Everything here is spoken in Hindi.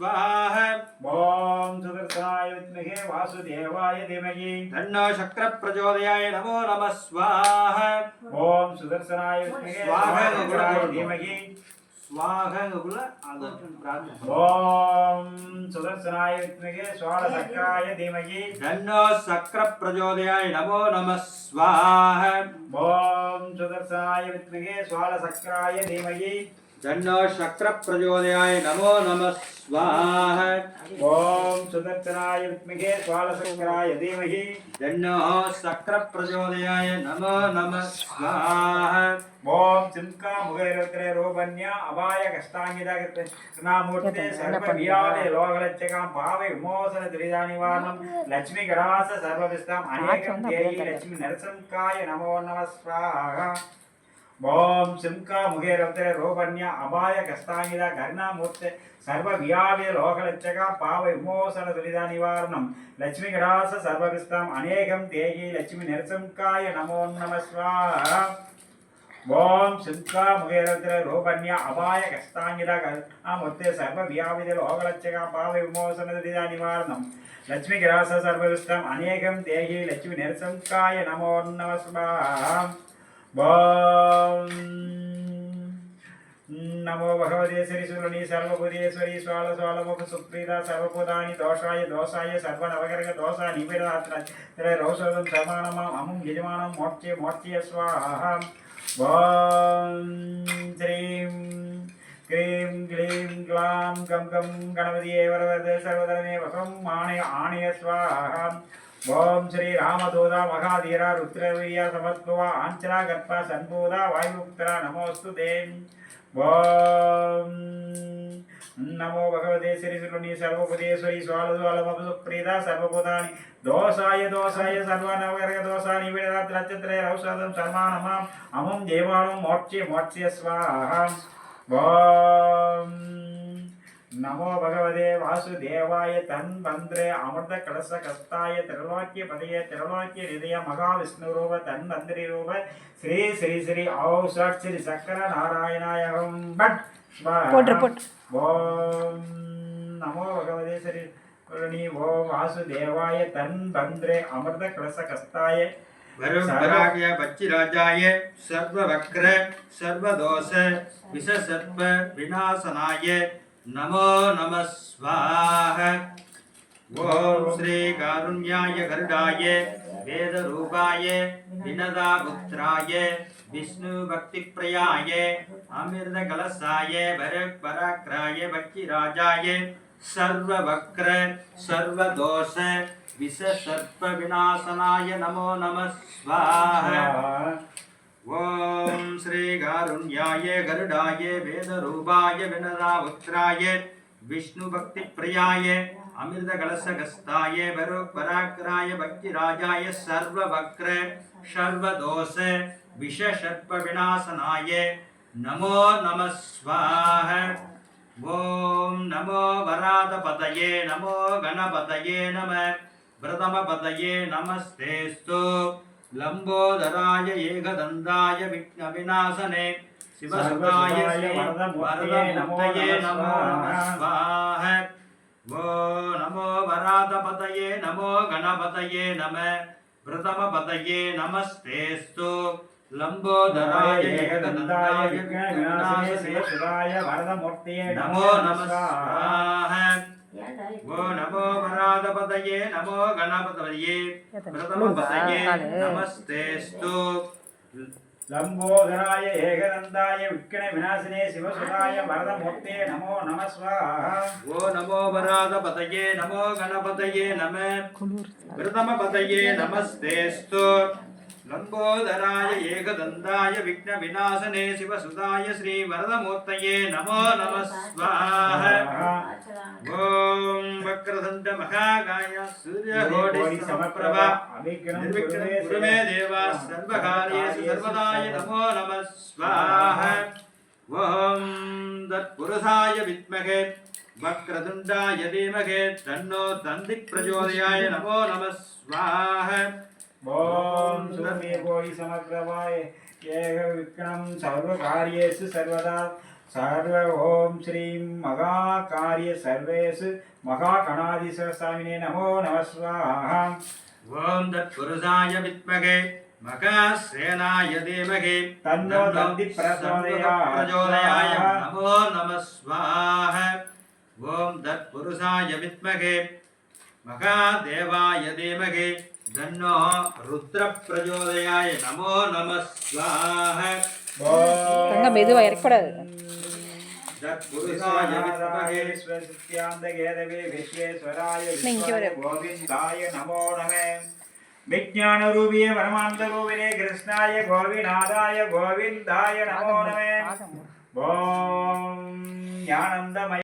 ॐ सुदर्शनाय विद्महे वासुदेवाय धीमहि। तन्नो शक्र प्रचोदयाय नमो नम। स्वाहा। ॐ सुदर्शनाय विद्महे स्वाहाय धीमहि। ॐ प्रचोदयाय नमो नमः। स्वाहा। ॐ सुदर्शनाय विद्महे स्वालसक्राय धीमहि। तन्नो शक्र प्रचोदयाय नमो नमः स्वाहा। ॐ सुदर्शनाय विद्महे स्वालसक्राय धीमहि। तन्नो शक्र प्रचोदयाय नमो नमः स्वाहा। ॐ चिन्का मुगैरत्रे रोपन्या अपाय कष्टाङ्गिता कृष्णामूर्ते सर्वव्याधे लोकलच्छकां पावे विमोचन दुरिता लक्ष्मी गणास सर्वविष्टाम् अनेकं देहि लक्ष्मी नरसंकाय नमो नमः स्वाहा। ஓம் சிம்கா முகேரத்திர ரோபன்யா அபாய கஸ்தாங்கிதா கருணாமூர்த்தே சர்வ வியாவிய லோகலட்சகா பாவ விமோசன துரிதா நிவாரணம். லட்சுமி கடாச சர்வகிஸ்தாம் அநேகம் தேகி லட்சுமி நெரசம்காய நமோ நமஸ்வா. ஓம் சிம்கா முகேரத்திர ரோபன்யா அபாய கஷ்டாங்கிதா கருணாமூர்த்தே சர்வ வியாவித லோகலட்சகா பாவ விமோசன துரிதா நிவாரணம். லட்சுமி கிராச சர்வகிஸ்தாம் அநேகம் தேகி லட்சுமி நெரசம்காய நமோ நமஸ்வா. నమో భగవతే శ్రీశూరుని సర్వభూతేశ్వరి స్వాల స్వాలముఖ సుప్రీత సర్వభూతాని దోషాయ దోషాయ సర్వనవగరగ దోష నిబిడాత్ర రౌషధం సమానమం అముం యజమానం మోక్షే మోక్షే స్వాహ. శ్రీం క్రీం క్లీం క్లాం గం గం గణపతియే వరవరద సర్వదనమే వసం ఆణయ ఆణయ స్వాహ. ఓం శ్రీ రామదూత మహాధీర రుద్రవీయ సమత్వ ఆంచల గర్ప సంభూత వాయుక్తర నమోస్తు దే ఓం నమో భగవతే శ్రీశుని సర్వోపదేశ్వరి స్వాలద్వాలమప్రీత సర్వభూతాని. దోషాయ దోషాయ సర్వనవరక దోషాని విడదాత్రత్రయ రౌషధం సర్వానమాం. అమం దేవాణం మోక్ష్య మోక్ష్య స్వాహ. ஓம் நமோ பகவதே வாசுதேவாய தன்வந்திரே அமிர்த கலச கஸ்தாய திருலோக்கிய பதைய திருலோக்கிய நிதய மகாவிஷ்ணு ரூப தன்வந்திரி ரூப ஸ்ரீ ஸ்ரீ ஸ்ரீ ஓம் சட் ஸ்ரீ சக்கர நாராயணாயகம் பட் ஓம் நமோ பகவதே ஸ்ரீ குரணி ஓம் வாசுதேவாய தன்வந்திரே அமிர்த கலச கஸ்தாய वरुपराय बच्चिराजाय सर्ववक्र सर्वदोष विषसर्प विनाशनाय नमो नमः स्वाहा। ॐ श्री कारुण्याय गरुडाय वेदरूपाय विनदापुत्राय विष्णुभक्तिप्रियाय अमृतकलशाय भरपराक्राय बच्चिराजाय सर्ववक्र, सर्वदोष विषसर्पविनाशनाय नमो नमः स्वाहा। ॐ श्रीकारुण्याय गरुडाय, वेदरूपाय विनदावक्त्राय विष्णुभक्तिप्रियाय अमृतकलशगस्ताय वरुपराक्राय भक्तिराजाय, सर्ववक्र, सर्वदोष विषसर्पविनाशनाय नमो नमः स्वाहा। ॐ नमो वरादपतये नमो गणपतये नमः प्रथमपतये नमस्तेस्तु लम्बोदराय एकदन्ताय विघ्नविनाशने शिवसुताय वरदमूर्तये नमो नमः। स्वाहा। वो नमो वरादपतये नमो गणपतये नमः प्रथमपतये नमस्तेस्तु लम्बोदराय एकदन्ताय विघ्नविनाशने सुराय वरदमूर्तये नमो नमः स्वाहा वो नमो वरादपतये नमो गणपतये प्रथमपतये नमस्तेस्तु लम्बोदराय एकदन्ताय विघ्न विनाशिने शिवसुताय वरदमूर्ते नमो नमः स्वाहा वो नमो वरादपतये नमो गणपतये नमः प्रथमपतये नमस्तेस्तु लम्बोदराय एकदन्ताय विघ्नविनाशने शिवसुताय श्रीवरदमूर्तये नमो नमः स्वाहा ॐ वक्रदण्ड महाकाय सूर्यकोटि समप्रभा निर्विघ्नं कुरु मे देव सर्वदाय नमो नमः स्वाहा ॐ तत्पुरुषाय विद्महे धीमहे, तन्नो तन्दिक् प्रचोदयाय नमो नमः स्वाहा सुरमे कोटि समग्रवाय। एक विक्रम सर्वकार्येषु सर्वदा। सर्व ॐ श्रीं महाकार्य सर्वेषु महागणाधिस्वामिने नमो नमः स्वाहा। ॐ तत्पुरुषाय विद्महे मकासेनाय धीमहि। तन्नो दन्ति प्रचोदयाय। नमो नमः स्वाहा। ॐ तत्पुरुषाय विद्महे महादेवाय धीमहि। தன்னோ ருத்ரப்பிரஜோதயாய நமோ நம ஸ்வாஹ தங்க மெதுவா இறக்கக்கூடாது விஜான ரூபிய பரமானந்த ரூபினே கிருஷ்ணாய கோவிநாதாய கோவிந்தாய நமோ நமே. ஓம் ஞானந்தமய